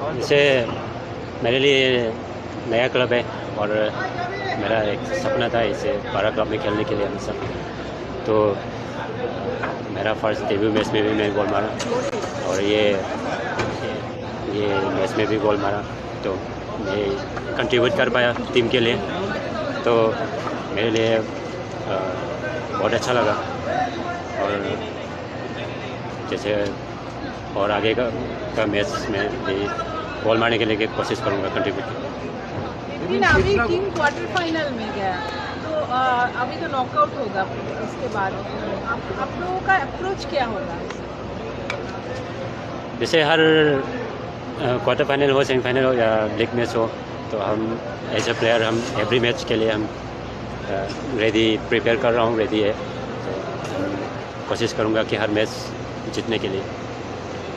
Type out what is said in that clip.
इसे मेरे लिए नया क्लब है और मेरा एक सपना था इसे बड़ा क्लब में खेलने के लिए हमेशा तो मेरा फ़र्स्ट डेब्यू मैच में भी मैं गोल मारा और ये ये मैच में भी गोल मारा। तो मैं कंट्रीब्यूट कर पाया टीम के लिए। तो मेरे लिए बहुत अच्छा लगा। और जैसे और आगे का, का मैच में भी बॉल मारने के लिए कोशिश करूँगा कंट्रीब्यूट टीम क्वार्टर फाइनल में गया तो अभी तो नॉकआउट होगा इसके बाद। आप आप लोगों का अप्रोच क्या होगा? जैसे हर क्वार्टर फाइनल हो सेमीफाइनल हो या लीग मैच हो तो हम एज ए प्लेयर हम एवरी मैच के लिए हम रेडी प्रिपेयर कर रहा हूँ रेडी है। तो कोशिश करूँगा कि हर मैच जीतने के लिए।